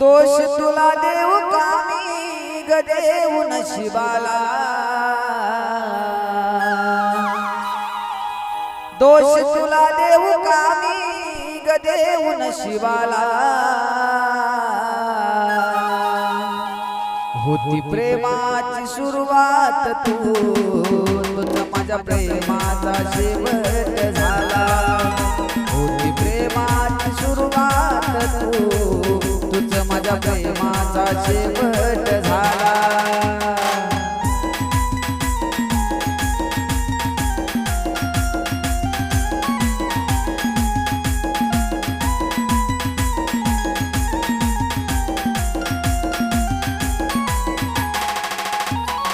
दोष तुला देऊ कामी ग देऊ नशिबाला. दोष तुला देऊ कामी ग देऊ नशिबाला. होती प्रेमाची सुरुवात तू. तुझा माझ्या प्रेमाचा शेवट झाला. होती प्रेमाची सुरुवात तू. तुझ माझ्या प्रेमाचा शेवट झाला.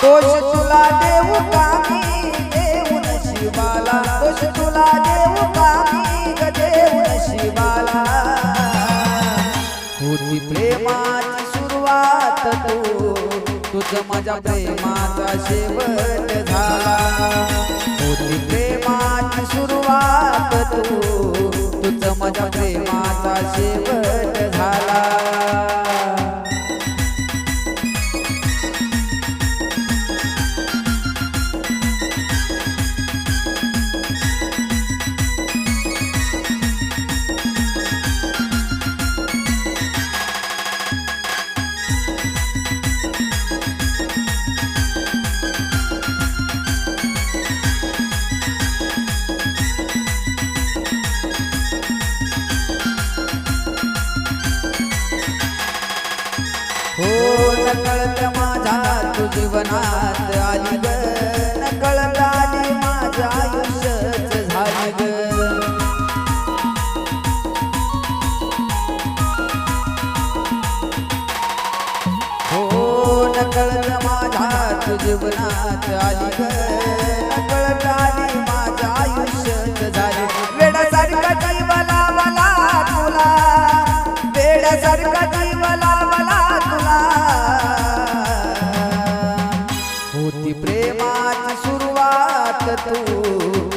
दोष तुला देऊ कामी देऊ नशिबाला. दोष तुला देऊ कामी ग देऊ नशिबाला. होती प्रेमाची सुरुवात तू. तुझ माझ्या प्रेमाचा शेवट झाला. होती प्रेमाची सुरुवात तू. तुझ माझ्या प्रेमाचा शेवट झाला. तू जीवनात आली ग नकळत आली आयुष्यच झाली. ग हो नकळत माझा तू जीवनात आली ग नकळलाली माझा तुझी प्रेमाची सुरुवात तू.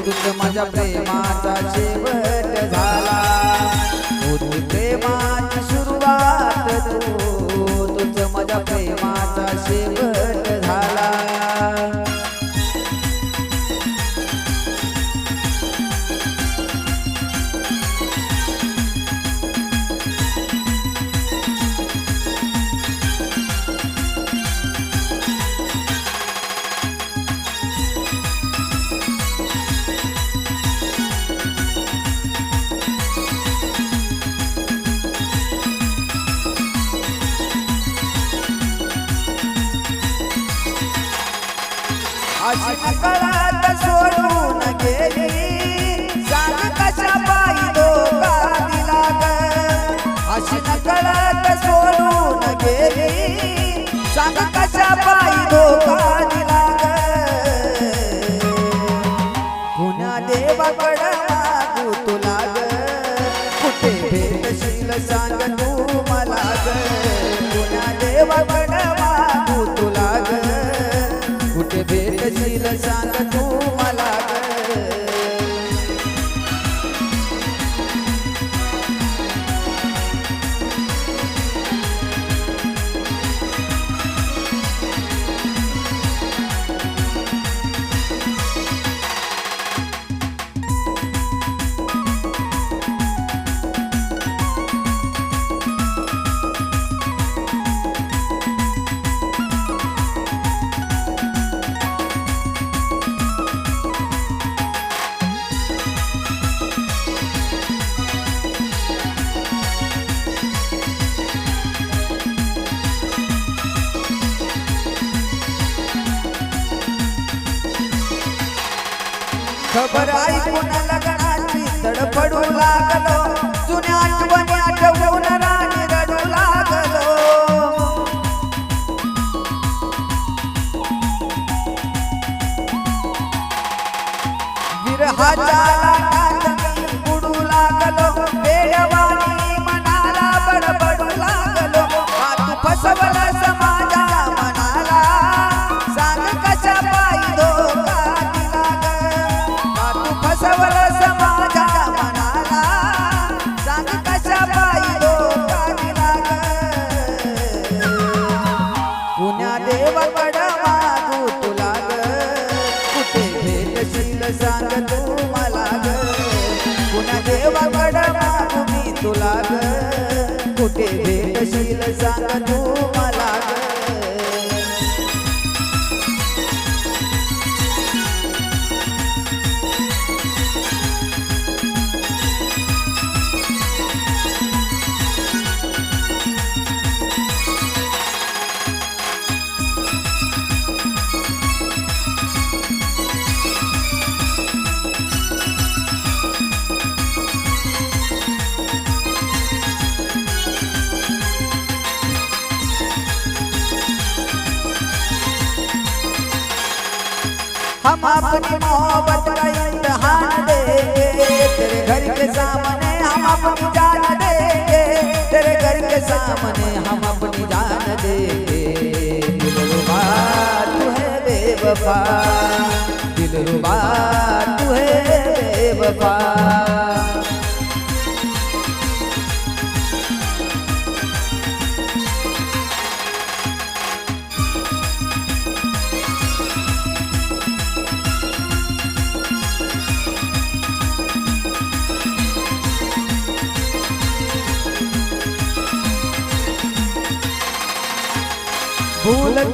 तुझ माझ्या प्रेमाचा शेवट આશિક કરાત સોનું નગેરી सांग खबर ऐकून लग्नाची तडफडू लागलो. जुन्या आठवणी आठवून राणी रडू लागलो. मी बुडू लागलो. वेडवाणी मनाला बडबडू लागलो. तू भेटशील सांग तू मला हम अपनी मोहब्बत का इम्तहान देंगे। तेरे घर के सामने हम अपनी जान देंगे। तेरे घर के सामने हम अपनी जान देंगे। दिलरुबा तू है बेवफा। दिलरुबा तू है बेवफा।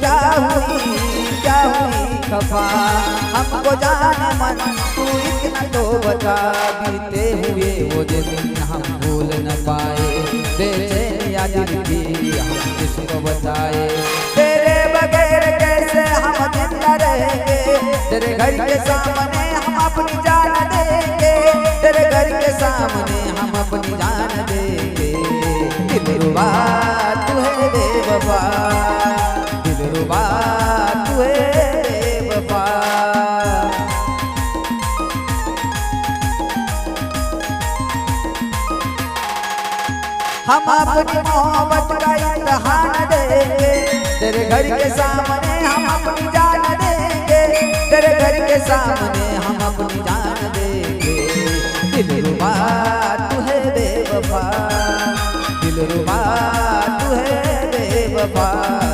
क्या हुई क्या हुई खफा हमको जाना मन तू इतना तो बता बीते हुए वो दिन हम भूल न पाए बेचैन या दिल की हम किसको बताए हम अपनी मोहब्बत का इम्तहान देंगे। तेरे घर के सामने हम अपनी जान देंगे। तेरे घर के सामने हम अपनी जान देंगे। दिल रुबा तू है बेवफा। दिल रुबा तू है बेवफा।